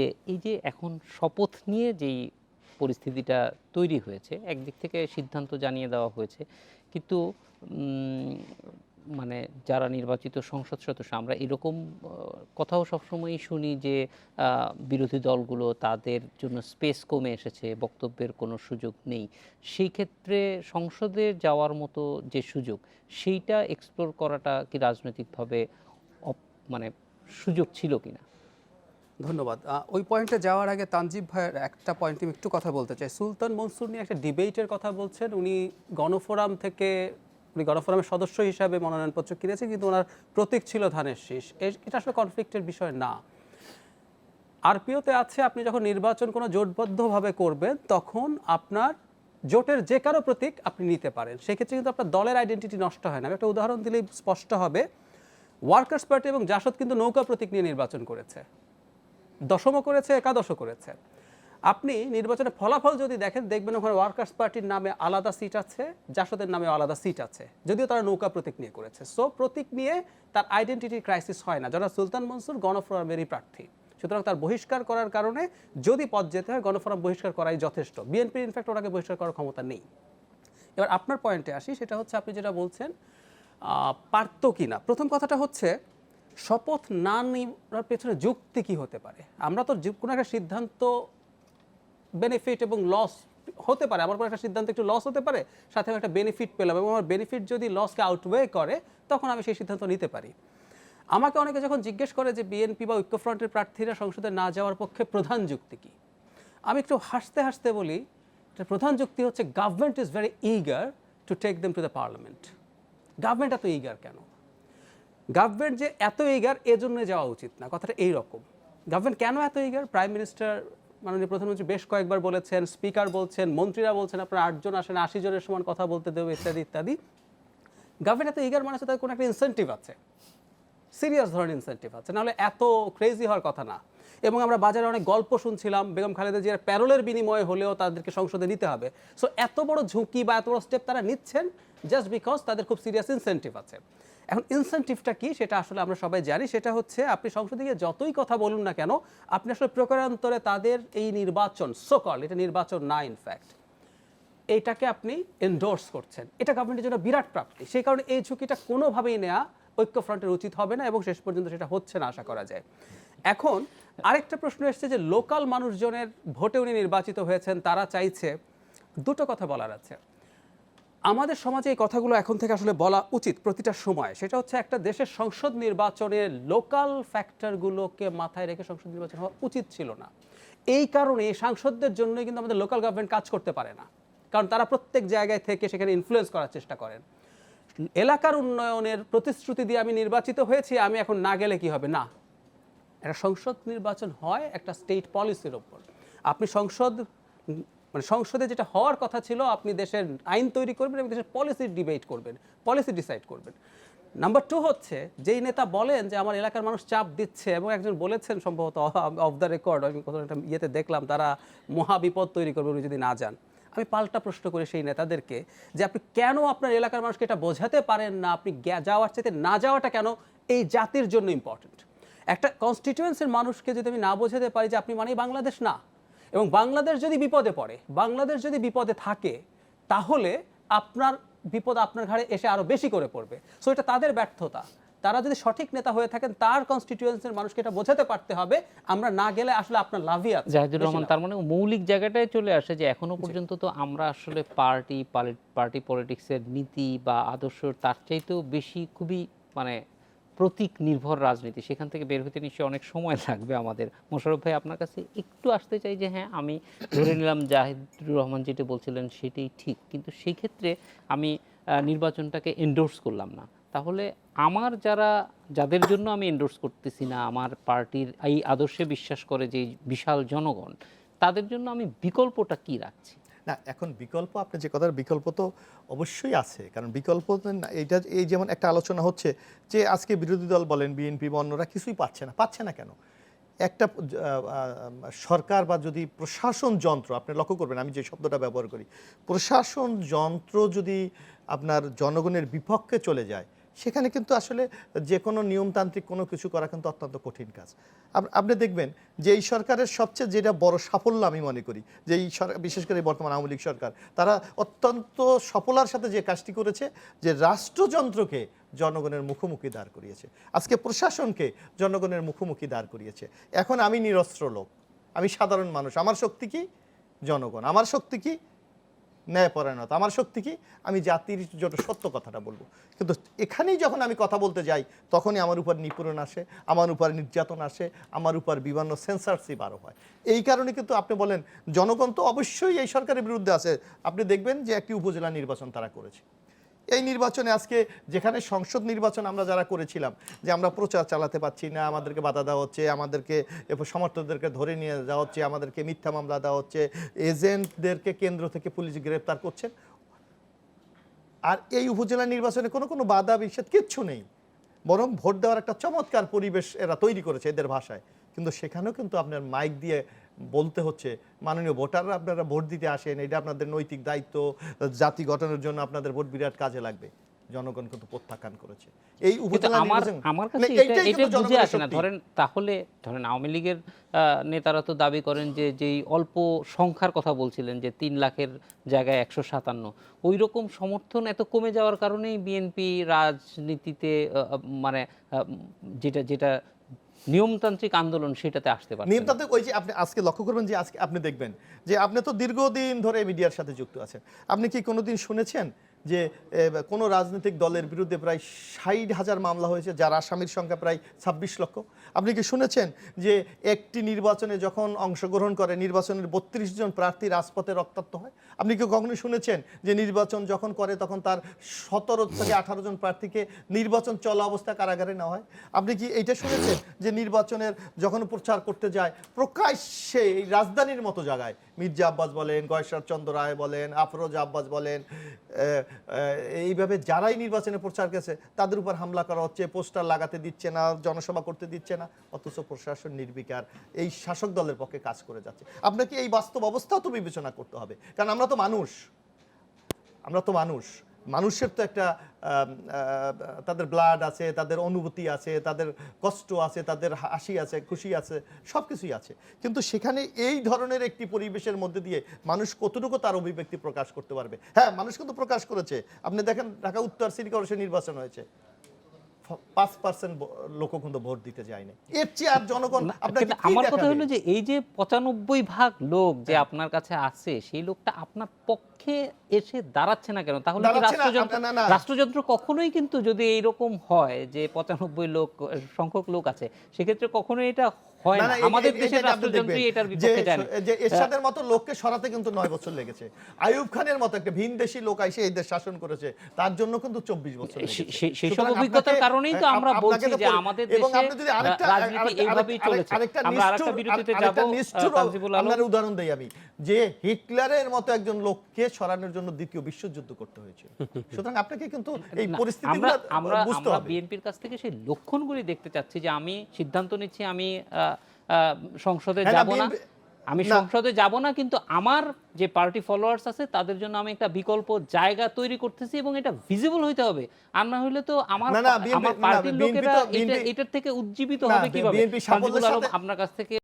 যে এই যে এখন শপথ নিয়ে যেই পরিস্থিতিটা তৈরি হয়েছে, একদিক থেকে সিদ্ধান্ত জানিয়ে দেওয়া হয়েছে, কিন্তু মানে যারা নির্বাচিত সংসদ সদস্য, আমরা এরকম কথাও সবসময়ই শুনি যে বিরোধী দলগুলো তাদের জন্য স্পেস কমে এসেছে, বক্তব্যের কোনো সুযোগ নেই। সেই ক্ষেত্রে সংসদে যাওয়ার মতো যে সুযোগ, সেইটা এক্সপ্লোর করাটা কি রাজনৈতিকভাবে মানে সুযোগ ছিল কিনা? ধন্যবাদ। ওই পয়েন্টে যাওয়ার আগে তানজিব ভাইয়ের একটা পয়েন্ট আমি একটু কথা বলতে চাই। সুলতান মনসুর নিয়ে একটা ডিবেটের কথা বলছেন। উনি গণফোরাম থেকে, উনি গণফোরামের সদস্য হিসাবে মনোনয়নপত্র কিনেছেন, কিন্তু ওনার প্রতীক ছিল ধানের শীষ। এটা আসলে কনফ্লিক্টের বিষয় না। আরপিওতে আছে, আপনি যখন নির্বাচন কোনো জোটবদ্ধভাবে করবেন, তখন আপনার জোটের যে কারও প্রতীক আপনি নিতে পারেন। সেক্ষেত্রে কিন্তু আপনার দলের আইডেন্টিটি নষ্ট হয় না। একটা উদাহরণ দিলেই স্পষ্ট হবে। ওয়ার্কার্স পার্টি এবং জাসদ কিন্তু নৌকা প্রতীক নিয়ে নির্বাচন করেছে। দশমও করেছে, একাদশও করেছে। আপনি নির্বাচনের ফলাফল যদি দেখেন, দেখবেন ওখানে ওয়ার্কার্স পার্টির নামে আলাদা সিট আছে, জাসদের নামে আলাদা সিট আছে। যদিও তারা নৌকা প্রতীক নিয়ে করেছে। সো, প্রতীক নিয়ে তার আইডেন্টিটি ক্রাইসিস হয় না। যারা সুলতান মনসুর গণফোরামেরই প্রার্থী। সুতরাং তার বহিষ্কার করার কারণে যদি পদ যেতে হয়, গণফোরাম বহিষ্কার করাই যথেষ্ট। বিএনপির ইনফ্যাক্ট ওনাকে বহিষ্কার করার ক্ষমতা নেই। এবার আপনার পয়েন্টে আসি, সেটা হচ্ছে আপনি যেটা বলছেন পারত কি না প্রথম কথাটা হচ্ছে শপথ না নেওয়ার পেছনে যুক্তি কি হতে পারে? আমরা তো কোনো একটা সিদ্ধান্ত বেনিফিট এবং লস হতে পারে, আমার কোনো একটা সিদ্ধান্ত একটু লস হতে পারে, সাথে আমি একটা বেনিফিট পেলাম এবং আমার বেনিফিট যদি লসকে আউটওয়ে করে, তখন আমি সেই সিদ্ধান্ত নিতে পারি। আমাকে অনেকে যখন জিজ্ঞেস করে যে বিএনপি বা ঐক্যফ্রন্টের প্রার্থীরা সংসদে না যাওয়ার পক্ষে প্রধান যুক্তি কি? আমি একটু হাসতে হাসতে বলি প্রধান যুক্তি হচ্ছে government is very eager to take them to the parliament government এত ইগার কেন? গভর্নমেন্ট যে এত এগার এজন্য যাওয়া উচিত না। কথাটা এই রকম গভর্নমেন্ট কেন এত এগার প্রাইম মিনিস্টার মাননীয় প্রধানমন্ত্রী বেশ কয়েকবার বলেছেন স্পিকার বলছেন, মন্ত্রীরা বলছেন, আপনার আটজন আসেন, আশি জনের সমান কথা বলতে দেবে, ইত্যাদি ইত্যাদি। গভর্নমেন্ট এত এগার মানে হচ্ছে তাদের কোনো একটা ইনসেন্টিভ আছে। সিরিয়াস ধরনের ইনসেন্টিভ আছে। নাহলে এত ক্রেজি হওয়ার কথা না। এবং আমরা বাজারে অনেক গল্প শুনছিলাম, বেগম খালেদা জিয়ার প্যারোলের বিনিময়ে হলেও তাদেরকে সংসদে নিতে হবে। সো এত বড় ঝুঁকি বা এত বড় স্টেপ তারা নিচ্ছেন জাস্ট বিকজ তাদের খুব সিরিয়াস ইনসেন্টিভ আছে। এখন ইনসেন্টিভটা কি সেটা আসলে আমরা সবাই জানি। সেটা হচ্ছে আপনি সংসদে গিয়ে যতই কথা বলুন না কেন, আপনি আসলে প্রকারান্তরে তাদের এই নির্বাচন সোকল এটা নির্বাচন না ইনফ্যাক্ট এইটাকে আপনি এন্ডোর্স করছেন। এটা গভর্নমেন্টের জন্য বিরাট প্রাপ্তি। সেই কারণে এই ঝুঁকিটা কোনোভাবেই নেওয়া ঐক্যফ্রন্টের উচিত হবে না এবং শেষ পর্যন্ত সেটা হচ্ছে না আশা করা যায়। এখন আরেকটা প্রশ্ন এসেছে যে লোকাল মানুষজনের ভোটে উনি নির্বাচিত হয়েছেন, তারা চাইছে, দুটো কথা বলার আছে। আমাদের সমাজে এই কথাগুলো এখন থেকে আসলে বলা উচিত প্রতিটা সময়। সেটা হচ্ছে একটা দেশের সংসদ নির্বাচনে লোকাল ফ্যাক্টরগুলোকে মাথায় রেখে সংসদ নির্বাচন হওয়া উচিত ছিল না। এই কারণে সাংসদদের জন্যই কিন্তু আমাদের লোকাল গভর্নমেন্ট কাজ করতে পারে না। কারণ তারা প্রত্যেক জায়গায় থেকে সেখানে ইনফ্লুয়েন্স করার চেষ্টা করেন। এলাকার উন্নয়নের প্রতিশ্রুতি দিয়ে আমি নির্বাচিত হয়েছি, আমি এখন না গেলে কি হবে? না। একটা সংসদ নির্বাচন হয় একটা স্টেট পলিসির ওপর আপনি সংসদ মানে সংসদে যেটা হওয়ার কথা ছিল, আপনি দেশের আইন তৈরি করবেন এবং দেশের পলিসি ডিবেট করবেন পলিসি ডিসাইড করবেন। নাম্বার টু হচ্ছে, যেই নেতা বলেন যে, আমার এলাকার মানুষ চাপ দিচ্ছে এবং একজন বলেছেন সম্ভবত অফ দ্য রেকর্ড আমি কোথাও একটা ইয়েতে দেখলাম, তারা মহাবিপদ তৈরি করবে, উনি যদি না যান। আমি পাল্টা প্রশ্ন করি সেই নেতাদেরকে যে, আপনি কেন আপনার এলাকার মানুষকে এটা বোঝাতে পারেন না? আপনি যাওয়ার চাইতে না যাওয়াটা কেন এই জাতির জন্য ইম্পর্টেন্ট একটা কনস্টিটিউয়েন্সির মানুষকে যদি আমি না বোঝাতে পারি যে, আপনি মানেই বাংলাদেশ না এবং বাংলাদেশ যদি বিপদে পড়ে বাংলাদেশ যদি বিপদে থাকে তাহলে আপনার বিপদ আপনার ঘাড়ে এসে আরও বেশি করে পড়বে। সো এটা তাদের ব্যর্থতা। তারা যদি সঠিক নেতা হয়ে থাকেন তার কনস্টিটিউয়েন্সির মানুষকে এটা বোঝাতে পারতে হবে আমরা না গেলে আসলে আপনার লাভই আছে। জাহিদুর রহমান তার মানে মৌলিক জায়গাটায় চলে আসে যে এখনও পর্যন্ত তো আমরা আসলে পার্টি পার্টি পলিটিক্সের নীতি বা আদর্শ তার চাইতেও বেশি খুবই মানে প্রতীক নির্ভর রাজনীতি। সেখান থেকে বের হতে নিশ্চয়ই অনেক সময় লাগবে আমাদের। মোশারফ ভাই, আপনার কাছে একটু আসতে চাই যে হ্যাঁ আমি ধরে নিলাম জাহিদুর রহমান যেটা বলছিলেন সেটাই ঠিক। কিন্তু সেই ক্ষেত্রে আমি নির্বাচনটাকে এন্ডোর্স করলাম না। তাহলে আমার যারা, যাদের জন্য আমি এন্ডোর্স করতেছি না, আমার পার্টির এই আদর্শে বিশ্বাস করে যে বিশাল জনগণ, তাদের জন্য আমি বিকল্পটা কি রাখছি? না, এখন বিকল্প, আপনি যে কথার বিকল্প তো অবশ্যই আছে। কারণ বিকল্প এইটা, এই যেমন একটা আলোচনা হচ্ছে যে, আজকে বিরোধী দল বলেন, বিএনপি বা অন্যরা কিছুই পাচ্ছে না। পাচ্ছে না কেন? একটা সরকার বা যদি প্রশাসন যন্ত্র, আপনি লক্ষ্য করবেন, আমি যে শব্দটা ব্যবহার করি, প্রশাসন যন্ত্র যদি আপনার জনগণের বিপক্ষে চলে যায় সেখানে কিন্তু আসলে যে কোনো নিয়মতান্ত্রিক কোনো কিছু করা কিন্তু অত্যন্ত কঠিন কাজ। আপ- আপনি দেখবেন যে এই সরকারের সবচেয়ে যেটা বড় সাফল্য আমি মনে করি, যে এই সরকার বিশেষ করে বর্তমান আওয়ামী লীগ সরকার, তারা অত্যন্ত সফলার সাথে যে কাজটি করেছে, যে রাষ্ট্রযন্ত্রকে জনগণের মুখোমুখি দাঁড় করিয়েছে। আজকে প্রশাসনকে জনগণের মুখোমুখি দাঁড় করিয়েছে। এখন আমি নিরস্ত্র লোক, আমি সাধারণ মানুষ, আমার শক্তি কি? জনগণ। আমার শক্তি কি? ন্যায়পরায়ণতা। আমার শক্তি কি? আমি জাতির জন্য সত্য কথাটা বলব। কিন্তু এখানেই যখন আমি কথা বলতে যাই, তখনই আমার উপর নিপূরণ আসে, আমার উপর নির্যাতন আসে, আমার উপর বিভিন্ন সেন্সারশিপ আরও হয়। এই কারণে কিন্তু আপনি বলেন, জনগণ তো অবশ্যই এই সরকারের বিরুদ্ধে আছে। আপনি দেখবেন যে একটি উপজেলা নির্বাচন তারা করেছে। এই নির্বাচনে আজকে যেখানে সংসদ নির্বাচন আমরা যারা করেছিলাম, যে আমরা প্রচার চালাতে পারছি না, আমাদেরকে বাধা দেওয়া হচ্ছে, আমাদেরকে সমর্থকদেরকে ধরে নিয়ে যাওয়া হচ্ছে, আমাদেরকে মিথ্যা মামলা দেওয়া হচ্ছে, এজেন্টদেরকে কেন্দ্র থেকে পুলিশ গ্রেপ্তার করছে আর এই উপজেলা নির্বাচনে কোনো কোনো বাধা বিচ্ছেদ কিচ্ছু নেই। বরং ভোট দেওয়ার একটা চমৎকার পরিবেশ এরা তৈরি করেছে এদের ভাষায়। কিন্তু সেখানেও কিন্তু আপনার মাইক দিয়ে বলতে হচ্ছে মাননীয় ভোটাররা আপনারা ভোট দিতে আসেন এটা আপনাদের নৈতিক দায়িত্ব জাতি গঠনের জন্য আপনাদের ভোট বিরাট কাজে লাগবে। জনগণ কিন্তু প্রত্যাখ্যান করেছে। এই আমার আমার কাছে এটা বুঝে আসে না। ধরেন তাহলে ধরেন আওয়ামী লীগের নেতারা তো দাবি করেন যে যেই অল্প সংখ্যার কথা বলছিলেন যে তিন লাখের জায়গায় একশো সাতান্ন ওই রকম সমর্থন এত কমে যাওয়ার কারণেই বিএনপি রাজনীতিতে মানে যেটা যেটা নিয়মতান্ত্রিক আন্দোলন সেটাতে আসতে পারে। নিয়মতান্ত্রিক ওই যে আপনি আজকে লক্ষ্য করবেন যে আজকে আপনি দেখবেন যে আপনি তো দীর্ঘদিন ধরে মিডিয়ার সাথে যুক্ত আছেন আপনি কি কোনোদিন শুনেছেন যে কোনো রাজনৈতিক দলের বিরুদ্ধে প্রায় ষাট হাজার মামলা হয়েছে, যার আসামির সংখ্যা প্রায় ছাব্বিশ লক্ষ। আপনি কি শুনেছেন যে একটি নির্বাচনে যখন অংশগ্রহণ করে, নির্বাচনের বত্রিশ জন প্রার্থী রাজপথে রক্তাক্ত হয়? আপনি কি কখনো শুনেছেন যে নির্বাচন যখন করে, তখন তার সতেরো থেকে আঠারো জন প্রার্থীকে নির্বাচন চলা অবস্থা কারাগারে নেওয়া হয়? আপনি কি এইটা শুনেছেন যে নির্বাচনের যখন প্রচার করতে যায়, প্রকাশ্যে এই রাজধানীর মতো জায়গায়, মির্জা আব্বাস বলেন, গয়েশ্বর চন্দ্র রায় বলেন, আফরোজ আব্বাস বলেন এইভাবে যারাই নির্বাচনে প্রচার গেছে তাদের উপর হামলা করা হচ্ছে, পোস্টার লাগাতে দিচ্ছে না, জনসভা করতে দিচ্ছে না, অথচ প্রশাসন নির্বিকার। এই শাসক দলের পক্ষে কাজ করে যাচ্ছে। আপনাকে এই বাস্তব অবস্থাও তো বিবেচনা করতে হবে? কারণ আমরা তো মানুষ। আমরা তো মানুষ। মানুষের তো একটা তাদের ব্লাড আছে, তাদের অনুভূতি আছে, তাদের কষ্ট আছে, তাদের হাসি আছে, খুশি আছে সব কিছুই আছে। কিন্তু সেখানে এই ধরনের একটি পরিবেশের মধ্যে দিয়ে মানুষ কতটুকু তার অভিব্যক্তি প্রকাশ করতে পারবে? হ্যাঁ মানুষ কিন্তু প্রকাশ করেছে। আপনি দেখেন ঢাকা উত্তর সিটি কর্পোরেশন নির্বাচন হয়েছে। পাঁচ পার্সেন্ট লোক কিন্তু ভোট দিতে যায়নি এর চেয়ে আর জনগণ আপনাকে আমার কথা হলো যে এই যে পঁচানব্বই ভাগ লোক যে হ্যাঁ। আপনার কাছে আছে সেই লোকটা আপনার পক্ষে এসে দাঁড়াচ্ছে না কেন তাহলে রাষ্ট্রযন্ত্র। রাষ্ট্রযন্ত্র কখনোই কিন্তু যদি এইরকম হয় যে পঁচানব্বই লোক সংখ্যক লোক আছে সেক্ষেত্রে কখনোই এটা হয় না, না। না, এই- আমাদের দেশের রাষ্ট্রযন্ত্রই এটার যে- বিপক্ষে যায় যে এরশাদের মতো লোককে সরাতে কিন্তু নয় বছর লেগেছে। আইয়ুব খানের মতো একটা ভিনদেশী লোক এসে এই দেশ শাসন করেছে তার জন্য কিন্তু চব্বিশ বছর সে- লেগেছে। সে- সেই সব অভিজ্ঞতার কারণেই তো আমরা বলছি যে পরি- আমাদের এবং আপনি যদি আরেকটা- রাজনীতি এইভাবেই চলেছে। আমরা আরেকটা বিরতিতে আরেকটা যাব, নিষ্ঠুর আহ, তানজিবুল আলম। আপনার উদাহরণ দেই আমি। যে হিটলারের মতো একজন লোককে সরানোর জন্য দ্বিতীয় বিশ্বযুদ্ধ করতে হয়েছে। সুতরাং আপনাকে কিন্তু এই পরিস্থিতিগুলো আমরা আমরা বুঝতে হবে। বিএনপির কাছ থেকে সেই লক্ষণগুলি দেখতে চাচ্ছি যে আমি সিদ্ধান্ত নিচ্ছি আমি সংসদে হ্যাঁ, যাব না। আমি সংসদে যাব না কিন্তু আমার যে পার্টি ফলোয়ার্স আছে তাদের জন্য আমি একটা বিকল্প জায়গা তৈরি করতেছি এবং এটা ভিজিবল হইতে হবে। আর না হইলে তো আমার আমার পার্টির লোকেরা এটা এটার থেকে উজ্জীবিত হবে কীভাবে? আপনার কাছ থেকে